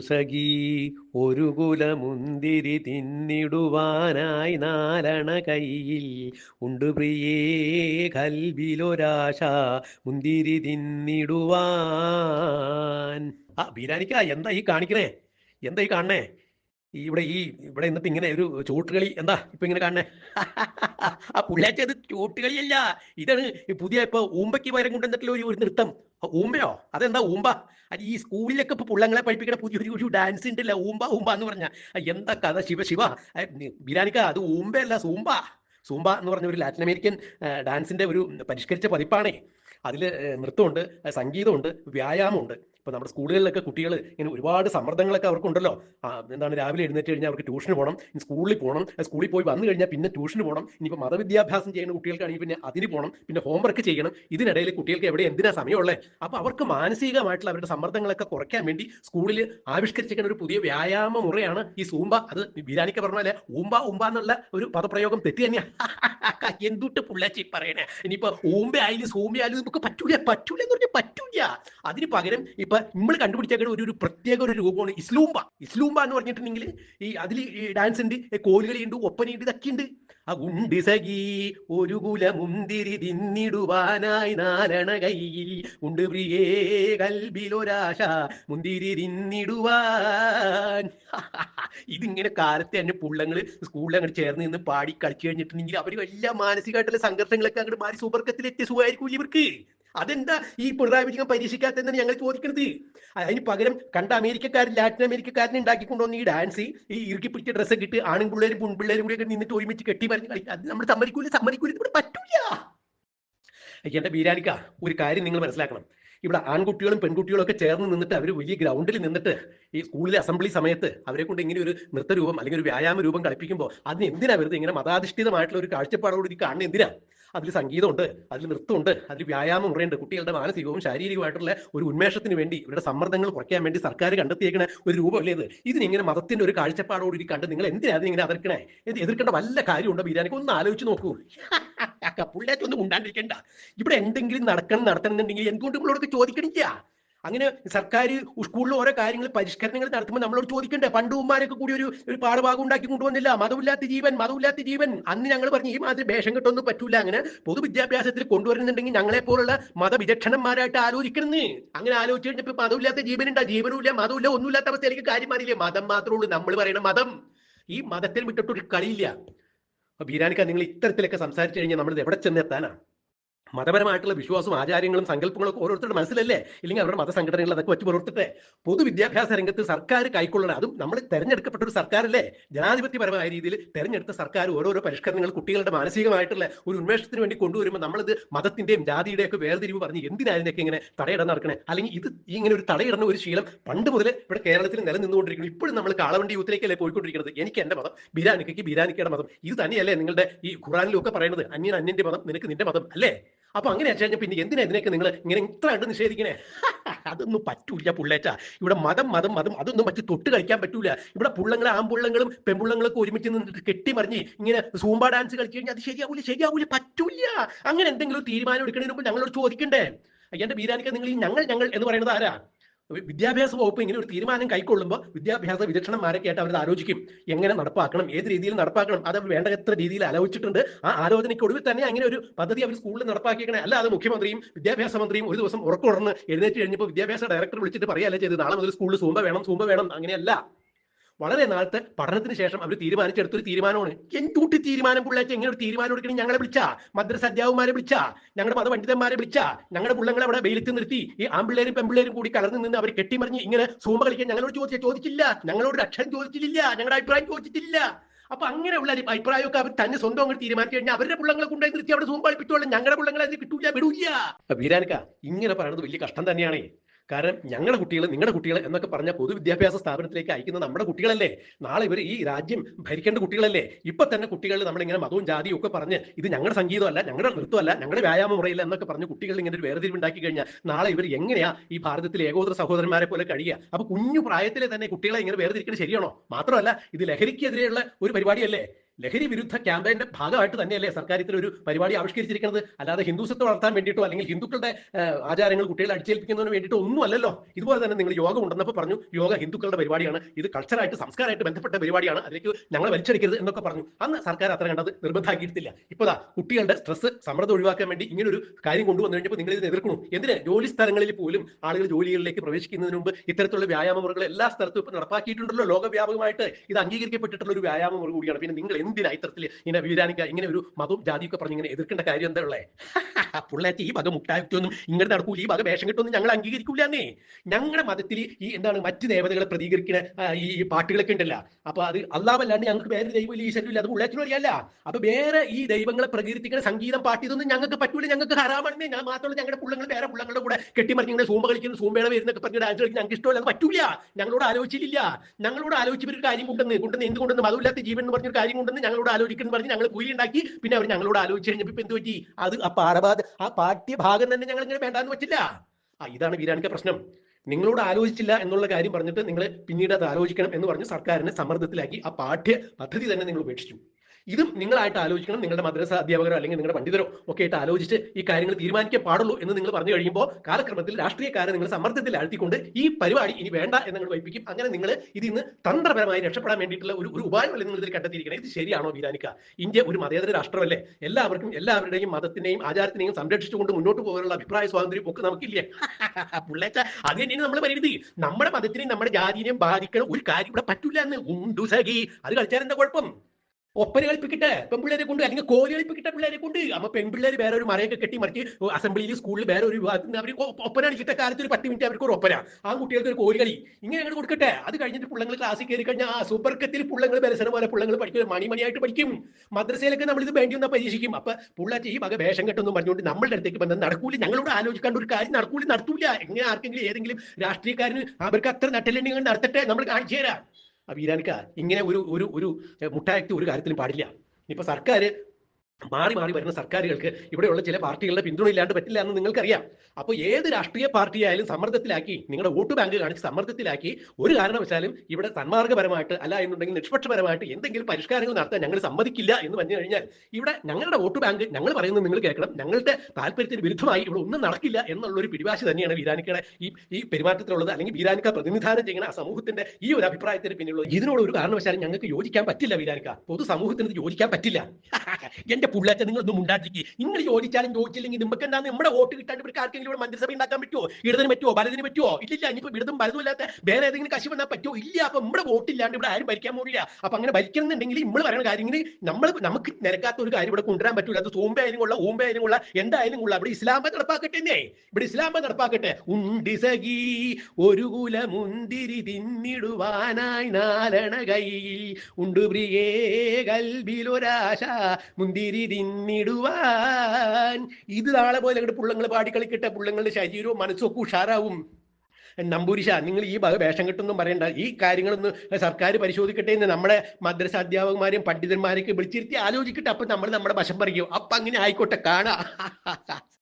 സഖി ഒരു കുലമുന്തിരി തിന്നിടുവാനായി നാരണ കയ്യിൽ. ഉണ്ട് പ്രിയേ കൽവിലൊരാശ മുന്തിരി തിന്നിടുവാൻ. ആ ബീരാനിക്ക എന്താ ഈ കാണിക്കണേ? എന്താ ഈ കാണണേ? ഇവിടെ ഈ ഇവിടെ ഇന്നിപ്പോ ഇങ്ങനെ ഒരു ചൂട്ടുകളി എന്താ ഇപ്പൊ ഇങ്ങനെ കാണണേ ആ പുള്ളിയാച്ച ഇത് ചൂട്ടുകളിയല്ല. ഇതാണ് പുതിയ ഇപ്പൊ ഊമ്പയ്ക്ക് പകരം കൊണ്ടുവന്നിട്ടുള്ള ഒരു നൃത്തം. ഊമ്പയോ? അതെന്താ ഊമ്പ? അത് ഈ സ്കൂളിലൊക്കെ ഇപ്പൊ പുള്ളങ്ങളെ പഠിപ്പിക്കുന്ന പുതിയൊരു ഒരു ഡാൻസ് ഉണ്ടല്ല ഊമ്പ ഊമ്പ എന്ന് പറഞ്ഞ. എന്താ കഥ? ശിവ ശിവ. ബിരാനിക്ക അത് ഊമ്പയല്ല സൂമ്പ. സൂമ്പ എന്ന് പറഞ്ഞ ഒരു ലാറ്റിൻ അമേരിക്കൻ ഡാൻസിന്റെ ഒരു പരിഷ്കരിച്ച പതിപ്പാണേ. അതിൽ നൃത്തമുണ്ട് സംഗീതമുണ്ട് വ്യായാമമുണ്ട്. ഇപ്പൊ നമ്മുടെ സ്കൂളുകളിലൊക്കെ കുട്ടികൾ ഇങ്ങനെ ഒരുപാട് സമ്മർദ്ദങ്ങളൊക്കെ അവർക്കുണ്ടല്ലോ. എന്താണ് രാവിലെ എഴുന്നേറ്റ് കഴിഞ്ഞാൽ അവർക്ക് ട്യൂഷന് പോകണം സ്കൂളിൽ പോകണം സ്കൂളിൽ പോയി വന്നു കഴിഞ്ഞാൽ പിന്നെ ട്യൂഷന് പോകണം ഇനിയിപ്പോൾ മതവിദ്യാഭ്യാസം ചെയ്യുന്ന കുട്ടികൾക്കാണെങ്കിൽ പിന്നെ അതിന് പോകണം പിന്നെ ഹോംവർക്ക് ചെയ്യണം ഇതിനിടയിൽ കുട്ടികൾക്ക് എവിടെ എന്തിനാ സമയമുള്ളത് അപ്പോൾ അവർക്ക് മാനസികമായിട്ടുള്ള അവരുടെ സമ്മർദ്ദങ്ങളൊക്കെ കുറയ്ക്കാൻ വേണ്ടി സ്കൂളിൽ ആവിഷ്കരിച്ചിരിക്കുന്ന ഒരു പുതിയ വ്യായാമ മുറയാണ് ഈ സൂമ്പ അത് ബിരാനിക്ക പറഞ്ഞ പോലെ ഊമ്പ ഉമ്പ എന്നുള്ള ഒരു പദപ്രയോഗം തെറ്റി തന്നെയാ. എന്തുട്ട് പുള്ളാച്ചി പറയണേ? ഇനിയിപ്പോ ഊമ്പ ആയാലും സൂമ്പ ആയാലും നമുക്ക് പറ്റൂല പറ്റൂല എന്ന് പറഞ്ഞാൽ പറ്റൂല. അതിന് പകരം ഇപ്പൊ നമ്മൾ കണ്ടുപിടിച്ചേക്കുന്ന ഒരു ഒരു പ്രത്യേക ഒരു രൂപമാണ് ഇസ്ലൂമ്പ ഇസ്ലൂമ്പ എന്ന് പറഞ്ഞിട്ടുണ്ടെങ്കിൽ ഈ അതിൽ ഡാൻസ് ഉണ്ട് കോലുകളിയുണ്ട് ഒപ്പനയുണ്ട് ഇതൊക്കെ ഉണ്ട്. ആ ഉണ്ട് സഖി ഒരു കുല മുന്തിരി തിന്നിടുവാനായി നാലണ കയ്യിൽ. ഉണ്ട് പ്രിയേ കൽബിലൊരാശ മുന്തിരി തിന്നിടുവാൻ. ഇതിങ്ങനെ കാലത്തെ തന്നെ പുള്ളങ്ങൾ സ്കൂളിൽ അങ്ങോട്ട് ചേർന്ന് നിന്ന് പാടി കളിച്ചു കഴിഞ്ഞിട്ടുണ്ടെങ്കിൽ അവർ എല്ലാ മാനസികമായിട്ടുള്ള സംഘർഷങ്ങളൊക്കെ അങ്ങോട്ട് മാറി സുബർക്കത്തിലെത്തിയ സുഖമായിരിക്കും ഇവർക്ക്. അതെന്താ ഈ പിണറായി വിജയൻ പരീക്ഷിക്കാത്തതെന്നാണ് ഞങ്ങൾ ചോദിക്കുന്നത് അതിന് പകരം കണ്ട അമേരിക്കക്കാരൻ ലാറ്റിൻ അമേരിക്കക്കാരനെ ഉണ്ടാക്കിക്കൊണ്ടുവന്ന് ഈ ഡാൻസ് ഈ ഇറുക്കി പിടിച്ച ഡ്രസ്സൊക്കെ ഇട്ട് ആണും പുൺപിള്ളേരും കൂടെ നിന്നിട്ട് ഒരുമിച്ച് കെട്ടി മറിഞ്ഞ് കളിക്കുക അത് നമ്മൾ സമ്മതിക്കൂല സമ്മതിക്കൂല ഇവിടെ പറ്റൂല. എന്റെ ബീരാനിക്ക ഒരു കാര്യം നിങ്ങൾ മനസ്സിലാക്കണം. ഇവിടെ ആൺകുട്ടികളും പെൺകുട്ടികളും ഒക്കെ ചേർന്ന് നിന്നിട്ട് അവർ വലിയ ഗ്രൗണ്ടിൽ നിന്നിട്ട് ഈ സ്കൂളിലെ അസംബ്ലി സമയത്ത് അവരെ കൊണ്ട് ഇങ്ങനെ ഒരു നൃത്തരൂപം അല്ലെങ്കിൽ ഒരു വ്യായാമ രൂപം കളിപ്പിക്കുമ്പോൾ അതിന് എന്തിനാ വെറുതെ ഇങ്ങനെ മതാധിഷ്ഠിതമായിട്ടുള്ള ഒരു കാഴ്ചപ്പാടോട് ഇത് കാണുന്നത് എന്തിനാ? അതിൽ സംഗീതമുണ്ട് അതിൽ നൃത്തമുണ്ട് അതിൽ വ്യായാമം ഉറയുണ്ട്. കുട്ടികളുടെ മാനസികവും ശാരീരികമായിട്ടുള്ള ഒരു ഉന്മേഷത്തിന് വേണ്ടി ഇവരുടെ സമ്മർദ്ദങ്ങൾ കുറയ്ക്കാൻ വേണ്ടി സർക്കാർ കണ്ടെത്തിയേക്കുന്ന ഒരു രൂപമല്ലേ ഇത്? ഇതിനിങ്ങനെ മതത്തിന്റെ ഒരു കാഴ്ചപ്പാടോട് കണ്ട് നിങ്ങൾ എന്തിനാ അതിനിങ്ങനെ എതിർക്കണേ? ഇത് എതിർക്കേണ്ട വല്ല കാര്യമുണ്ടോ ബിരിയാണിക്ക്? ഒന്ന് ആലോചിച്ച് നോക്കൂ. പുള്ളേറ്റൊന്നും ഉണ്ടാണ്ടിരിക്കണ്ട ഇവിടെ എന്തെങ്കിലും നടക്കണം നടത്തണമെന്നുണ്ടെങ്കിൽ എന്തുകൊണ്ട് നിങ്ങളോടൊക്കെ ചോദിക്കണില്ല? അങ്ങനെ സർക്കാർ സ്കൂളിൽ ഓരോ കാര്യങ്ങൾ പരിഷ്കരണങ്ങൾ നടത്തുമ്പോൾ നമ്മളോട് ചോദിക്കണ്ടേ? പണ്ടുമാരൊക്കെ കൂടി ഒരു ഒരു പാഠഭാഗം ഉണ്ടാക്കി കൊണ്ടുവന്നില്ല. മതമില്ലാത്ത ജീവൻ മതമില്ലാത്ത ജീവൻ. അന്ന് ഞങ്ങൾ പറഞ്ഞു ഈ മാതിരി വേഷം കെട്ടൊന്നും പറ്റൂല. അങ്ങനെ പൊതുവിദ്യാഭ്യാസത്തിൽ കൊണ്ടുവരുന്നുണ്ടെങ്കിൽ ഞങ്ങളെ പോലുള്ള മതവിചക്ഷണന്മാരായിട്ട് ആലോചിക്കണമെന്ന് അങ്ങനെ ആലോചിച്ചിട്ട് കഴിഞ്ഞപ്പോൾ മതമില്ലാത്ത ജീവനുണ്ടാ? ജീവനുമില്ല മതമില്ല ഒന്നുമില്ലാത്ത അവസ്ഥയിലേക്ക് കാര്യം മാറിയില്ലേ? മതം മാത്രമേ ഉള്ളൂ. നമ്മൾ പറയണ മതം. ഈ മതത്തിൽ വിട്ടിട്ടൊരു കളിയില്ല. അപ്പൊ ബീരാനിക്ക നിങ്ങൾ ഇത്തരത്തിലൊക്കെ സംസാരിച്ചു കഴിഞ്ഞാൽ നമ്മൾ എവിടെ ചെന്നെത്താനാണ് മതപരമായിട്ടുള്ള വിശ്വാസവും ആചാര്യങ്ങളും സങ്കല്പങ്ങളും ഒക്കെ ഓരോരുത്തരുടെ മനസ്സിലല്ലേ? ഇല്ലെങ്കിൽ അവരുടെ മതസംഘടനകൾ അതൊക്കെ വെച്ച് പുലർത്തിട്ട് പൊതുവിദ്യാഭ്യാസ രംഗത്ത് സർക്കാർ കൈക്കൊള്ളണം. അതും നമ്മൾ തെരഞ്ഞെടുക്കപ്പെട്ട ഒരു സർക്കാരല്ലേ? ജനാധിപത്യപരമായ രീതിയിൽ തെരഞ്ഞെടുത്ത സർക്കാർ ഓരോരോ പരിഷ്കരണങ്ങൾ കുട്ടികളുടെ മാനസികമായിട്ടുള്ള ഒരു ഉന്മേഷത്തിന് വേണ്ടി കൊണ്ടുവരുമ്പോൾ നമ്മളത് മതത്തിന്റെയും ജാതിയുടെയും ഒക്കെ വേർതിരിവ് പറഞ്ഞ് എന്തിനാ ഇതിനൊക്കെ ഇങ്ങനെ തടയിടാൻ നടക്കണേ? അല്ലെങ്കിൽ ഇത് ഇങ്ങനെ ഒരു തടയിടുന്ന ഒരു ശീലം പണ്ട് മുതൽ ഇവിടെ കേരളത്തിൽ നിലനിന്നുകൊണ്ടിരിക്കുന്നു. ഇപ്പോഴും നമ്മൾ കാളവണ്ടി യൂത്തിലേക്കല്ലേ പോയിക്കൊണ്ടിരിക്കുന്നത്? എനിക്ക് എന്റെ മതം ബിരാനിക്കയ്ക്ക് ബിരാനിക്കയുടെ മതം. ഇത് തന്നെയല്ലേ നിങ്ങളുടെ ഈ ഖുറാനിലും ഒക്കെ പറയുന്നത്? അന്യൻ അന്യന്റെ മതം നിനക്ക് നിന്റെ മതം അല്ലേ? അപ്പൊ അങ്ങനെ വെച്ച് കഴിഞ്ഞാൽ പിന്നെ എന്തിനാ ഇതിനൊക്കെ നിങ്ങൾ ഇങ്ങനെ ഇത്ര കണ്ട് നിഷേധിക്കണേ? അതൊന്നും പറ്റൂല പുള്ളേച്ച. ഇവിടെ മതം മതം മതം അതൊന്നും പറ്റി തൊട്ട് കളിക്കാൻ പറ്റൂല. ഇവിടെ പുള്ളങ്ങൾ ആമ്പുള്ളങ്ങളും പെൺപുള്ളങ്ങളൊക്കെ ഒരുമിച്ച് നിന്നിട്ട് കെട്ടിമറിഞ്ഞ് ഇങ്ങനെ സൂമ്പ ഡാൻസ് കളിച്ചു കഴിഞ്ഞാൽ അത് ശരിയാവൂല ശരിയാവൂല പറ്റൂല അങ്ങനെ എന്തെങ്കിലും തീരുമാനം എടുക്കുന്നതിന് മുമ്പ് ഞങ്ങളോട് ചോദിക്കണ്ടേ? അയ്യന്റെ ബീരാനിക്ക നിങ്ങൾ ഈ ഞങ്ങൾ ഞങ്ങൾ എന്ന് പറയുന്നത് ആരാ? വിദ്യാഭ്യാസ വകുപ്പ് ഇങ്ങനെ ഒരു തീരുമാനം കൈക്കൊള്ളുമ്പോൾ വിദ്യാഭ്യാസ വിദക്ഷണന്മാരൊക്കെയായിട്ട് അവർ ആലോചിക്കും. എങ്ങനെ നടപ്പാക്കണം? ഏത് രീതിയിൽ നടപ്പാക്കണം? അത് വേണ്ട വേണ്ടത്ര രീതിയിൽ ആലോചിച്ചിട്ടുണ്ട്. ആ ആലോചനയ്ക്ക് ഒടുവിൽ തന്നെ അങ്ങനെ ഒരു പദ്ധതി അവർ സ്കൂളിൽ നടപ്പാക്കിയേക്കണേ. അല്ലാതെ മുഖ്യമന്ത്രിയും വിദ്യാഭ്യാസ മന്ത്രിയും ഒരു ദിവസം ഉറക്കുടർന്ന് എഴുന്നേറ്റ് കഴിഞ്ഞപ്പോൾ വിദ്യാഭ്യാസ ഡയറക്ടർ വിളിച്ചിട്ട് പറയല്ലേ ചെയ്ത് നാളെ മുതൽ സ്കൂളിൽ സൂമ്പ വേണം സൂമ്പ വേണം അങ്ങനെയല്ല. വളരെ നാളത്തെ പഠനത്തിന് ശേഷം അവർ തീരുമാനിച്ചെടുത്തൊരു തീരുമാനമാണ്. എന്തുകൂട്ടി തീരുമാനം പിള്ളേച്ച് എങ്ങനെ ഒരു തീരുമാനം എടുക്കണം? ഞങ്ങളെ വിളിച്ചാ മദ്രസ അധ്യാപകന്മാരെ വിളിച്ചാ ഞങ്ങളുടെ മതപണ്ഡിതന്മാരെ വിളിച്ചാ ഞങ്ങളുടെ പിള്ളങ്ങളെ അവിടെ വെയിലത്ത് നിർത്തി ഈ ആമ്പിള്ളേരും പെമ്പിള്ളേരും കൂടി കലർന്ന് നിന്ന് അവർ കെട്ടിമറിഞ്ഞ് ഇങ്ങനെ സൂമ കളിക്കാൻ ഞങ്ങളോട് ചോദിച്ച ചോദിച്ചില്ല. ഞങ്ങളോട് അക്ഷരം ചോദിച്ചിട്ടില്ല. ഞങ്ങളുടെ അഭിപ്രായം ചോദിച്ചിട്ടില്ല. അപ്പൊ അങ്ങനെയുള്ള അഭിപ്രായമൊക്കെ അവർ തന്നെ സ്വന്തം അങ്ങോട്ട് തീരുമാനിച്ചു കഴിഞ്ഞാൽ അവരുടെ പിള്ളങ്ങളെ കൊണ്ടുപോയി നിർത്തി അവിടെ സൂം കളിപ്പിച്ചോളാം. ഞങ്ങളുടെ പിള്ളങ്ങളെ അതിന് കിട്ടൂല വിടൂല വീരാനക്ക ഇങ്ങനെ പറയുന്നത് വലിയ കഷ്ടം തന്നെയാണ്. കാരണം ഞങ്ങളുടെ കുട്ടികൾ നിങ്ങളുടെ കുട്ടികൾ എന്നൊക്കെ പറഞ്ഞ പൊതുവിദ്യാഭ്യാസ സ്ഥാപനത്തിലേക്ക് അയക്കുന്ന നമ്മുടെ കുട്ടികളല്ലേ? നാളെ ഇവർ ഈ രാജ്യം ഭരിക്കേണ്ട കുട്ടികളല്ലേ? ഇപ്പൊ തന്നെ കുട്ടികൾ നമ്മളിങ്ങനെ മതവും ജാതിയും ഒക്കെ പറഞ്ഞ് ഇത് ഞങ്ങളുടെ സംഗീതമല്ല ഞങ്ങളുടെ നൃത്തമല്ല ഞങ്ങളുടെ വ്യായാമ മുറയില്ല എന്നൊക്കെ പറഞ്ഞ് കുട്ടികൾ ഇങ്ങനെ ഒരു വേർതിരിവുണ്ടാക്കി കഴിഞ്ഞാൽ നാളെ ഇവർ എങ്ങനെയാ ഈ ഭാരതത്തിലെ ഏകോദര സഹോദരന്മാരെ പോലെ കഴിയുക? അപ്പൊ കുഞ്ഞു പ്രായത്തിലെ തന്നെ കുട്ടികളെ ഇങ്ങനെ വേർതിരിക്കുന്നത് ശരിയാണോ? മാത്രമല്ല ഇത് ലഹരിക്കെതിരെയുള്ള ഒരു പരിപാടിയല്ലേ? ലഹരി വിരുദ്ധ ക്യാമ്പയിന്റെ ഭാഗമായിട്ട് തന്നെയല്ലേ സർക്കാർ ഇത്തരം ഒരു പരിപാടി ആവിഷ്കരിച്ചിരിക്കുന്നത്? അല്ലാതെ ഹിന്ദുസത്തെ വളർത്താൻ വേണ്ടിയിട്ടോ അല്ലെങ്കിൽ ഹിന്ദുക്കളുടെ ആചാരങ്ങൾ കുട്ടികളെ അടിച്ചേൽപ്പിക്കുന്നതിന് വേണ്ടിയിട്ടോ ഒന്നും അല്ലല്ലോ ഇതുപോലെ തന്നെ നിങ്ങൾ യോഗം ഉണ്ടെന്നപ്പോൾ പറഞ്ഞു യോഗ ഹിന്ദുക്കളുടെ പരിപാടിയാണ്. ഇത് കൾച്ചറായിട്ട് സംസ്കാരമായിട്ട് ബന്ധപ്പെട്ട പരിപാടിയാണ്. അതിലേക്ക് ഞങ്ങൾ വലിച്ചടിക്കരുത് എന്നൊക്കെ പറഞ്ഞു. അന്ന് സർക്കാർ അത്ര കണ്ടത് നിർബന്ധമാക്കിയിട്ടില്ല. ഇപ്പോഴാ കുട്ടികളുടെ സ്ട്രെസ് സമ്മർദ്ദം ഒഴിവാക്കാൻ വേണ്ടി ഇങ്ങനെ ഒരു കാര്യം കൊണ്ടുവന്നു കഴിഞ്ഞപ്പോൾ നിങ്ങൾ ഇത് എതിർക്കണു? എന്തിന്? ജോലി സ്ഥലങ്ങളിൽ പോലും ആളുകൾ ജോലികളിലേക്ക് പ്രവേശിക്കുന്നതിന് മുമ്പ് ഇത്തരത്തിലുള്ള വ്യായാമ മുറകൾ എല്ലാ സ്ഥലത്തും ഇപ്പൊ നടപ്പാക്കിയിട്ടുണ്ടല്ലോ. ലോകവ്യാപകമായിട്ട് ഇത് അംഗീകരിക്കപ്പെട്ടിട്ടുള്ള ഒരു വ്യായാമ മുറ കൂടിയാണ്. പിന്നെ നിങ്ങൾ എന്തിനാ ഇത്തരത്തിൽ ഇങ്ങനെ വീരാനിക്ക ഇങ്ങനെ ഒരു മതവും ജാതിയൊക്കെ പറഞ്ഞ് ഇങ്ങനെ എതിർക്കേണ്ട കാര്യം എന്താ ഉള്ളേ? പുള്ളേറ്റ് ഈ വക മുട്ടായിട്ടൊന്നും ഇങ്ങനെ നടക്കൂല. ഈ വക വേഷം കിട്ടുമെന്ന് ഞങ്ങൾ അംഗീകരിക്കൂല എന്നേ ഞങ്ങളുടെ മതത്തിൽ ഈ എന്താണ് മറ്റ് ദേവതകളെ പ്രതികരിക്കുന്ന ഈ പാട്ടുകളൊക്കെ ഉണ്ടല്ല. അപ്പൊ അത് അല്ലാമല്ലാണ്ട് ഞങ്ങൾക്ക് വേറെ ദൈവം ഈശ്വരില്ല അത് പുള്ളേറ്റിനും അറിയാല്ല. അപ്പൊ വേറെ ഈ ദൈവങ്ങളെ പ്രകീർത്തിക്കുന്ന സംഗീതം പാട്ട് ഇതൊന്നും ഞങ്ങൾക്ക് പറ്റൂല. ഞങ്ങൾക്ക് ഹറാമാണെന്നേ. ഞാൻ മാത്രമല്ല ഞങ്ങളുടെ പുള്ളങ്ങൾ വേറെ പുള്ളങ്ങളുടെ കൂടെ കെട്ടിമറിഞ്ഞ് ഇങ്ങനെ സൂമ്പ കളിക്കുന്നു സൂമ്പേള വരുന്നൊക്കെ പറഞ്ഞ് ഡാൻസ് കളിക്കുന്ന. ഞങ്ങൾക്ക് ഇഷ്ടമല്ല അത് പറ്റൂല. ഞങ്ങളോട് ആലോചിച്ചില്ല ഞങ്ങളോട് ആലോചിച്ച ഒരു കാര്യം കൊണ്ടുവന്ന് കൊണ്ടുവന്ന് എന്തുകൊണ്ടെന്ന് മതമില്ലാത്ത ജീവൻ എന്ന് പറഞ്ഞൊരു കാര്യം കൊണ്ടുവന്ന് ഞങ്ങളോട് ആലോചിക്കുന്നു പറഞ്ഞ് ഞങ്ങൾ കുഴി ഉണ്ടാക്കി. പിന്നെ അവർ ഞങ്ങളോട് ആലോചിച്ച് കഴിഞ്ഞപ്പോൾ എന്ത് പറ്റി? അത് ആ പാഠഭാഗ ആ പാഠ്യഭാഗം തന്നെ ഞങ്ങൾ ഇങ്ങനെ വേണ്ടാന്ന് വെച്ചില്ല. ആ ഇതാണ് വീരാണിക്ക പ്രശ്നം. നിങ്ങളോട് ആലോചിച്ചില്ല എന്നുള്ള കാര്യം പറഞ്ഞിട്ട് നിങ്ങൾ പിന്നീട് അത് ആലോചിക്കണം എന്ന് പറഞ്ഞ് സർക്കാരിനെ സമ്മർദ്ദത്തിലാക്കി ആ പാഠ്യ പദ്ധതി തന്നെ നിങ്ങൾ ഉപേക്ഷിച്ചു. ഇതും നിങ്ങളായിട്ട് ആലോചിക്കണം. നിങ്ങളുടെ മദ്രസ അധ്യാപകരോ അല്ലെങ്കിൽ നിങ്ങളുടെ പണ്ഡിതരോ ഒക്കെ ആയിട്ട് ആലോചിച്ച് ഈ കാര്യങ്ങൾ തീരുമാനിക്കാൻ പാടുള്ളൂ എന്ന് നിങ്ങൾ പറഞ്ഞു കഴിയുമ്പോൾ കാലക്രമത്തിൽ രാഷ്ട്രീയക്കാരെ നിങ്ങൾ സമ്മർദ്ദത്തിൽ ആഴ്ത്തിക്കൊണ്ട് ഈ പരിപാടി ഇനി വേണ്ട എന്ന് നിങ്ങൾ വൈപ്പിക്കും അങ്ങനെ നിങ്ങൾ ഇതിൽ നിന്ന് തന്ത്രപരമായി രക്ഷപ്പെടാൻ വേണ്ടിയിട്ടുള്ള ഒരു ഒരു ഉപായമല്ലേ നിങ്ങൾ ഇതിൽ കണ്ടെത്തിയിരിക്കണം ഇത് ശരിയാണോ വീരാനിക്ക ഇന്ത്യ ഒരു മതേതര രാഷ്ട്രമല്ലേ? എല്ലാവർക്കും എല്ലാവരുടെയും മതത്തിനെയും ആചാരത്തിനെയും സംരക്ഷിച്ചുകൊണ്ട് മുന്നോട്ട് പോകാനുള്ള അഭിപ്രായ സ്വാതന്ത്ര്യം ഒക്കെ നമുക്കില്ലേ? പുള്ളേച്ച അത് തന്നെയാണ് നമ്മൾ പരിധി. നമ്മുടെ മതത്തിനെയും നമ്മുടെ ജാതിനെയും ബാധിക്കണം ഒരു കാര്യം ഇവിടെ പറ്റൂല എന്ന്. ഉണ്ടു സഖി. അത് കളിച്ചാൽ എന്താ കുഴപ്പം? ഒപ്പന കളിപ്പിക്കട്ടെ പെൺപിള്ളേരെ കൊണ്ട് അല്ലെങ്കിൽ കോലി കളിപ്പിക്കട്ടെ പിള്ളേരെ കൊണ്ട്. അപ്പൊ പെൺപിള്ളേർ വേറെ ഒരു മറയൊക്കെ കെട്ടി മറിച്ച് അസംബ്ലിയിൽ സ്കൂളിൽ വേറെ ഒരു അവർ ഒപ്പന അടിച്ചിട്ട കാലത്ത് ഒരു പത്ത് മിനിറ്റ് അവർക്ക് ഒരു ഒപ്പന. ആ കുട്ടികൾക്ക് ഒരു കോലി കളി. ഇങ്ങനെ അങ്ങോട്ട് കൊടുക്കട്ടെ. അത് കഴിഞ്ഞിട്ട് പിള്ളങ്ങൾ ക്ലാസ്സിൽ കയറി കഴിഞ്ഞാൽ ആ സൂപ്പർക്കത്തിൽ പിള്ളങ്ങൾ ബലസന പോലെ പിള്ളങ്ങൾ പഠിക്കും മണിമണിയായിട്ട് പഠിക്കും. മദ്രസയിലൊക്കെ നമ്മൾ ഇത് വേണ്ടി വന്നാൽ പരീക്ഷിക്കും. അപ്പൊ പിള്ളേർ ഈ വക വേഷം കെട്ടൊന്നും പറഞ്ഞുകൊണ്ട് നമ്മളുടെ അടുത്തേക്ക് ബന്ധം നടക്കൂല. ഞങ്ങളോട് ആലോചിക്കേണ്ട ഒരു കാര്യം നടക്കൂല നടത്തൂല. എങ്ങനെ ആർക്കെങ്കിലും ഏതെങ്കിലും രാഷ്ട്രീയക്കാരന് അവർക്ക് അത്ര നട്ടലെണ്ണികൾ നടത്തട്ടെ? നമ്മൾ കാണിച്ചു തരാം. വീരാനിക്ക ഇങ്ങനെ ഒരു ഒരു ഒരു മുട്ടായിട്ട് ഒരു കാര്യത്തിലും പാടില്ല. ഇപ്പൊ സർക്കാർ മാറി മാറി വരുന്ന സർക്കാരുകൾക്ക് ഇവിടെയുള്ള ചില പാർട്ടികളുടെ പിന്തുണ ഇല്ലാണ്ട് പറ്റില്ല എന്ന് നിങ്ങൾക്കറിയാം. അപ്പോൾ ഏത് രാഷ്ട്രീയ പാർട്ടിയായാലും സമ്മർദ്ദത്തിലാക്കി നിങ്ങളുടെ വോട്ട് ബാങ്ക് കാണിച്ച് സമ്മർദ്ദത്തിലാക്കി ഒരു കാരണവശാലും ഇവിടെ സന്മാർഗപരമായിട്ട് അല്ല എന്നുണ്ടെങ്കിൽ നിഷ്പക്ഷപരമായിട്ട് എന്തെങ്കിലും പരിഷ്കാരങ്ങൾ നടത്താൻ ഞങ്ങൾ സമ്മതിക്കില്ല എന്ന് പറഞ്ഞു കഴിഞ്ഞാൽ ഇവിടെ ഞങ്ങളുടെ വോട്ട് ബാങ്ക് ഞങ്ങൾ പറയുന്നത് നിങ്ങൾ കേൾക്കണം ഞങ്ങളുടെ താല്പര്യത്തിന് വിരുദ്ധമായി ഇവിടെ ഒന്നും നടക്കില്ല എന്നുള്ളൊരു പിടിവാശി തന്നെയാണ് വീരാനിക്കയുടെ ഈ ഈ പെരുമാറ്റത്തിലുള്ളത് അല്ലെങ്കിൽ വീരാനിക്ക പ്രതിനിധാനം ചെയ്യുന്ന ആ സമൂഹത്തിന്റെ ഈ ഒരു അഭിപ്രായത്തിന് പിന്നിലുള്ള ഇതിനോട് ഒരു കാരണവശാലും ഞങ്ങൾക്ക് യോജിക്കാൻ പറ്റില്ല വീരാനിക്ക. പൊതു സമൂഹത്തിന് യോജിക്കാൻ പറ്റില്ല. എന്റെ പുള്ളച്ച നിങ്ങളൊന്നും ഉണ്ടാക്കി നിങ്ങൾ ചോദിച്ചാലും ചോദിച്ചില്ലെങ്കിൽ നിങ്ങൾക്ക് എന്താണ് നമ്മുടെ വോട്ട് കിട്ടാണ്ട് ഇവർക്ക് ആർക്കെങ്കിലും ഇവിടെ മന്ത്രിസഭ ഉണ്ടാക്കാൻ പറ്റുമോ ഇടതിന് പറ്റുമോ വലതിന് പറ്റുമോ ഇല്ലില്ല ഇനിയിപ്പോ ഇടതും വലതും ഇല്ലാത്ത വേറെ ഏതെങ്കിലും കശി വന്നാൽ പറ്റുമോ ഇല്ല അപ്പൊ നമ്മുടെ വോട്ട് ഇല്ലാണ്ട് ഇവിടെ ആരും ഭരിക്കാൻ പോകില്ല അപ്പൊ അങ്ങനെ ഭരിക്കണമെന്നുണ്ടെങ്കിൽ നമ്മൾ പറയുന്ന കാര്യങ്ങൾ നമ്മൾ നമുക്ക് നിരക്കാത്ത ഒരു കാര്യം ഇവിടെ കൊണ്ടുവരാൻ പറ്റൂല. അത് സോമ്പയായാലും കൊള്ള ആയാലും കൊള്ള എന്തായാലും കൊള്ള. ഇവിടെ ഇസ്ലാമ നടപ്പാക്കട്ടെ എന്നേ ഇവിടെ ഇസ്ലാമ നടപ്പാക്കട്ടെ. ഉണ്ടി സഖി ഒരു കുല മുന്തിരി തിന്നിടുവാനായി നാലണ കയ്യിൽ. ഉണ്ട് പ്രിയേ കൽബിലൊരാശ മുന്തിരി തിന്നിടുവാൻ ഇത് നാളെ പോലെ അങ്ങോട്ട് പുള്ളങ്ങൾ പാടിക്കളിക്കട്ടെ പുള്ളങ്ങളുടെ ശരീരവും മനസ്സും ഒക്കെ ഉഷാറാവും. നമ്പൂരിശ നിങ്ങൾ ഈ വേഷം കെട്ടൊന്നും പറയണ്ട. ഈ കാര്യങ്ങളൊന്ന് സർക്കാർ പരിശോധിക്കട്ടെ എന്ന് നമ്മുടെ മദ്രസ അധ്യാപകന്മാരെയും പണ്ഡിതന്മാരെയൊക്കെ വിളിച്ചിരുത്തി ആലോചിക്കട്ടെ. അപ്പൊ നമ്മൾ നമ്മുടെ വശം പറയും അപ്പൊ അങ്ങനെ ആയിക്കോട്ടെ കാണാ.